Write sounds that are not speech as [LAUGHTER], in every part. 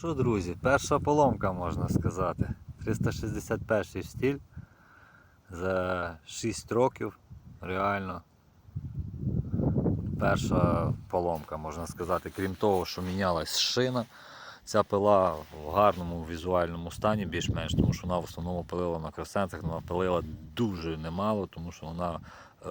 Що, друзі, перша поломка, можна сказати. 361 стіль за 6 років. Реально. Перша поломка, можна сказати. Крім того, що мінялась шина. Ця пила в гарному візуальному стані, більш-менш, тому що вона в основному пилила на кросенцях, вона пилила дуже немало, тому що вона е,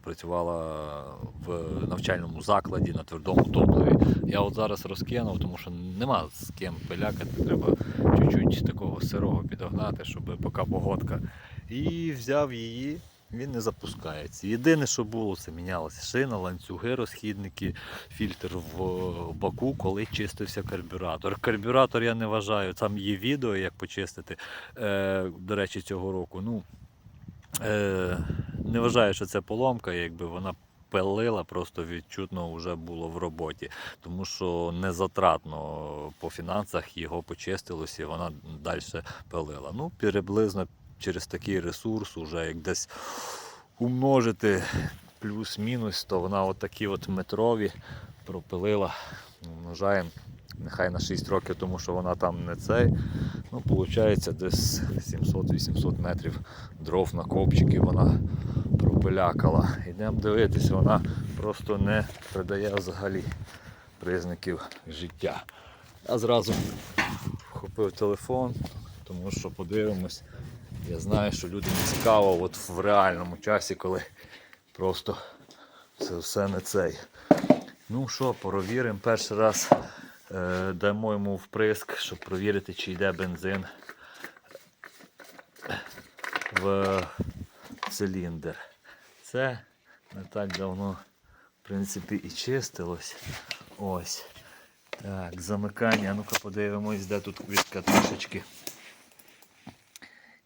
працювала в навчальному закладі на твердому топливі. Я от зараз розкинув, тому що нема з ким пилякати, треба чуть-чуть такого сирого підогнати, щоб поки погодка. І взяв її, він не запускається. Єдине, що було, це мінялася шина, ланцюги, розхідники, фільтр в баку, коли чистився карбюратор. Карбюратор я не вважаю, там є відео, як почистити, е, до речі, цього року. Ну, е, не вважаю, що це поломка, якби вона пилила, просто відчутно вже було в роботі, тому що незатратно по фінансах його почистилося і вона далі пилила. Ну, приблизно через такий ресурс, уже як десь умножити плюс-мінус, то вона отакі от метрові пропилила. Умножаємо нехай на 6 років, тому що вона там не цей. Ну, виходить, десь 700-800 метрів дров на копчики вона пропилякала. Йдемо дивитися, вона просто не придає взагалі признаків життя. Я зразу вхопив телефон, тому що подивимось. Я знаю, що людям цікаво от в реальному часі, коли просто це все не цей. Ну що, провіримо. Перший раз е, дамо йому вприск, щоб провірити, чи йде бензин в циліндр. Це не так давно, в принципі, і чистилось. Ось. Так, замикання. Ну-ка подивимось, де тут квітка трошечки.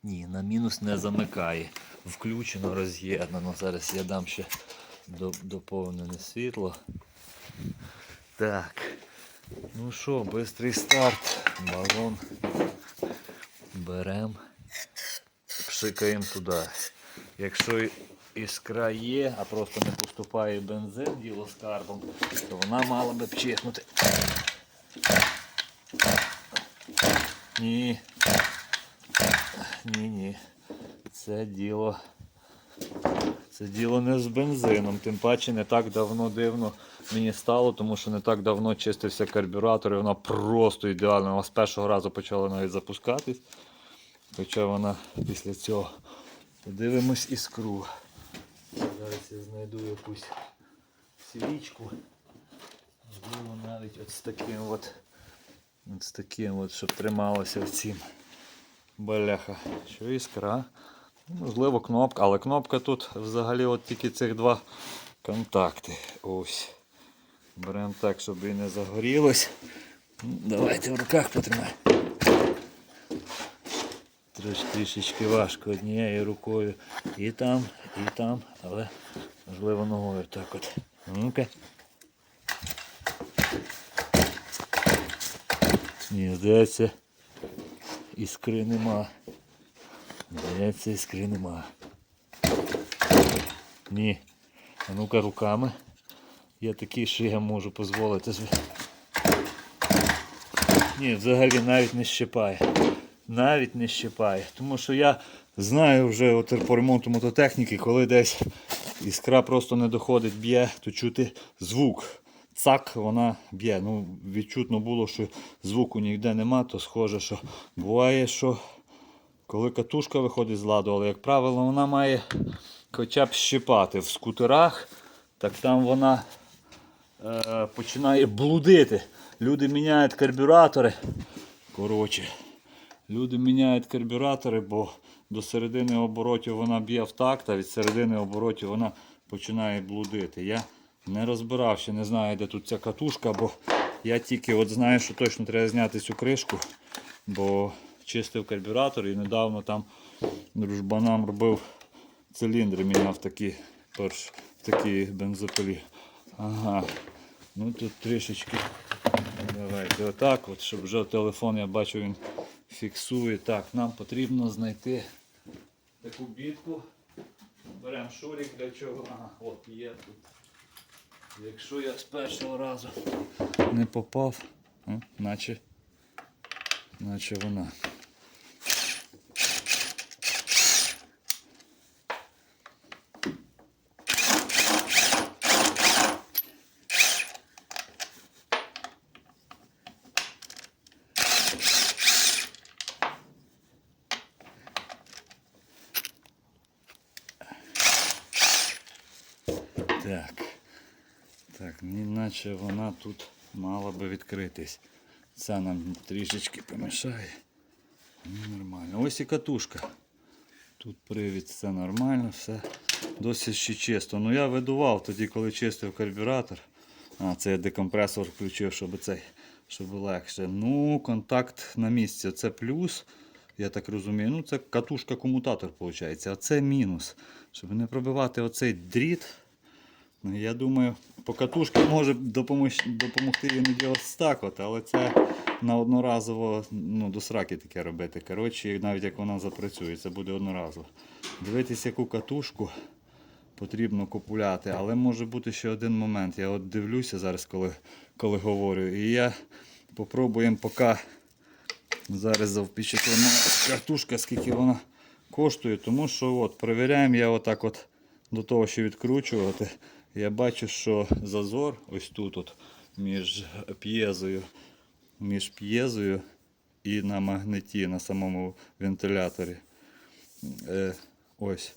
Ні, на мінус не замикає. Включено, роз'єднано. Зараз я дам ще доповнене світло. Так. Ну що, швидкий старт. Балон. Беремо. Пшикаємо туди. Якщо іскра є, а просто не поступає бензин, діло з карбом, то вона мала би б чихнути. Ні. Ні, ні. Це діло. Це діло не з бензином. Тим паче не так давно дивно мені стало, тому що не так давно чистився карбюратор і вона просто ідеальна. Вона з першого разу почала навіть запускатись. Хоча вона після цього. Подивимось іскру. Зараз я знайду якусь свічку. Можливо навіть от з таким от, от з таким от, щоб трималося в цім. Бляха, що іскра. Можливо, кнопка, але кнопка тут взагалі от тільки цих два контакти. Ось. Беремо так, щоб і не загорілось. Давайте в руках потримаємо. Трішечки важко однією рукою. І там, і там, але можливо ногою так от. Ну-ка. Ні, здається, іскри нема. Здається, іскри нема. Ні. А ну-ка руками. Я такий, що я можу дозволити. Ні, взагалі навіть не щипає. Навіть не щипає. Тому що я знаю вже от по ремонту мототехніки, коли десь іскра просто не доходить, б'є, то чути звук. Цак вона б'є. Ну, відчутно було, що звуку ніде нема, то схоже, що буває, що коли катушка виходить з ладу, але, як правило, вона має хоча б щипати в скутерах, так там вона е, починає блудити. Люди міняють карбюратори. Коротше, люди міняють карбюратори, бо до середини оборотів вона б'є в такт, а від середини оборотів вона починає блудити. Я не розбирав, ще не знаю, де тут ця катушка, бо я тільки от знаю, що точно треба зняти цю кришку, бо чистив карбюратор і недавно там дружбанам робив циліндри, міняв такі, перш, такі бензопилі. Ага. Ну тут трішечки. Давайте отак, от, щоб вже телефон, я бачу, він фіксує. Так, нам потрібно знайти таку бітку. Беремо шурик для чого. Ага, от є тут. Якщо я з першого разу не попав, о, наче наче вона. Так. Так, наче вона тут мала би відкритись. Це нам трішечки помішає. Ну, нормально. Ось і катушка. Тут привід, все нормально, все досить ще чисто. Ну я видував тоді, коли чистив карбюратор. А, це я декомпресор включив, щоб цей, щоб легше. Ну, контакт на місці. Це плюс. Я так розумію. Ну, це катушка-комутатор, виходить. А це мінус. Щоб не пробивати оцей дріт. Ну, Я думаю, по катушці може допомогти, іноді ось так, от, але це на одноразово ну, до сраки таке робити. Коротше, навіть як вона запрацює, це буде одноразово. Дивитись, яку катушку потрібно купуляти, але може бути ще один момент. Я от дивлюся зараз, коли, коли говорю. І я попробуємо поки зараз завпечатлимо катушка, скільки вона коштує, тому що от, перевіряємо я отак от до того, що відкручувати. Я бачу, що зазор ось тут от, між п'єзою, між п'єзою і на магнеті, на самому вентиляторі. Е, ось.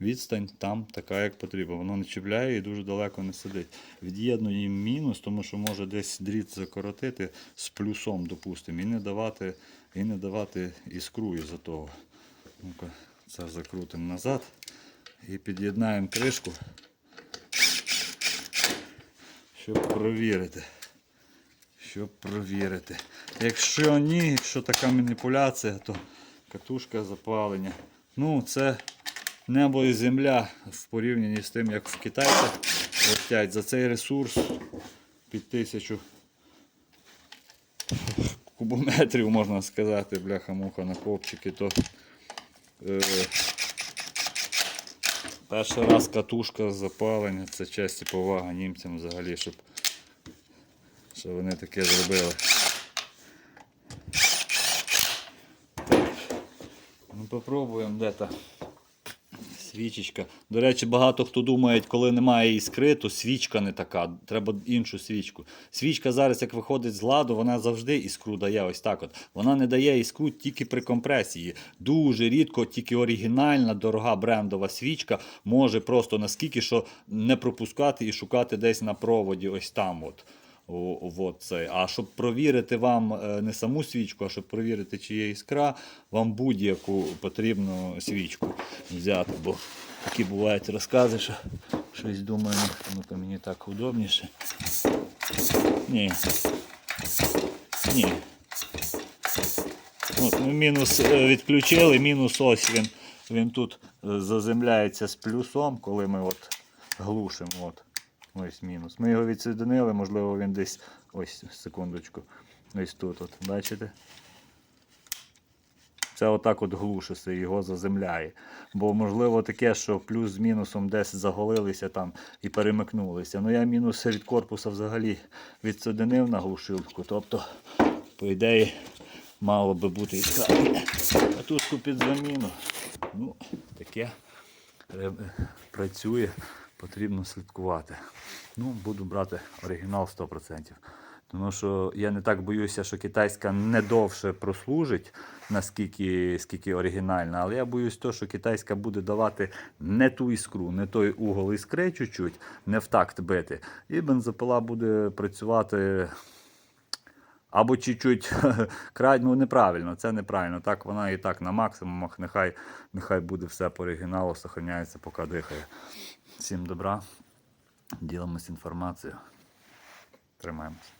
Відстань там така, як потрібно. Воно не чіпляє і дуже далеко не сидить. Від'єднує мінус, тому що може десь дріт закоротити з плюсом, допустимо, і не давати, і не давати іскру із-за того. Ну-ка, це закрутимо назад і під'єднаємо кришку, щоб провірити. Щоб провірити. Якщо ні, якщо така маніпуляція, то катушка запалення. Ну, це небо і земля в порівнянні з тим, як в китайцях летять за цей ресурс під тисячу кубометрів, можна сказати, бляха-муха на копчики, то е, перший раз катушка запалення, це честь і повага німцям взагалі, щоб, що вони таке зробили. Так. Ну, попробуємо де-то. Свічечка. До речі, багато хто думає, коли немає іскри, то свічка не така. Треба іншу свічку. Свічка зараз, як виходить з ладу, вона завжди іскру дає. Ось так от. Вона не дає іскру тільки при компресії. Дуже рідко, тільки оригінальна, дорога брендова свічка може просто наскільки, що не пропускати і шукати десь на проводі, ось там. от. От це. А щоб провірити вам е, не саму свічку, а щоб провірити, чи є іскра, вам будь-яку потрібну свічку взяти. Бо такі бувають розкази, що щось думаю, ну-ка мені так удобніше. Ні. Ні. От, ну, мінус е, відключили, мінус ось він, він тут е, заземляється з плюсом, коли ми от глушимо. От. Ось мінус. Ми його відсоединили, можливо, він десь ось секундочку. Ось тут. От, бачите? Це отак от глушиться, його заземляє. Бо можливо таке, що плюс з мінусом десь заголилися там і перемикнулися. Ну я мінус від корпуса взагалі відсоединив на глушилку. Тобто, по ідеї, мало би бути іскра. Катушку під заміну. Ну, таке працює, потрібно слідкувати. Ну, буду брати оригінал 100%. Тому що я не так боюся, що китайська не довше прослужить, наскільки скільки оригінальна, але я боюсь того, що китайська буде давати не ту іскру, не той угол іскри чуть-чуть, не в такт бити. І бензопила буде працювати або чуть-чуть [LAUGHS] ну неправильно, це неправильно. Так вона і так на максимумах, нехай, нехай буде все по оригіналу, сохраняється, поки дихає. Всім добра, ділимось інформацією. Тримаємось.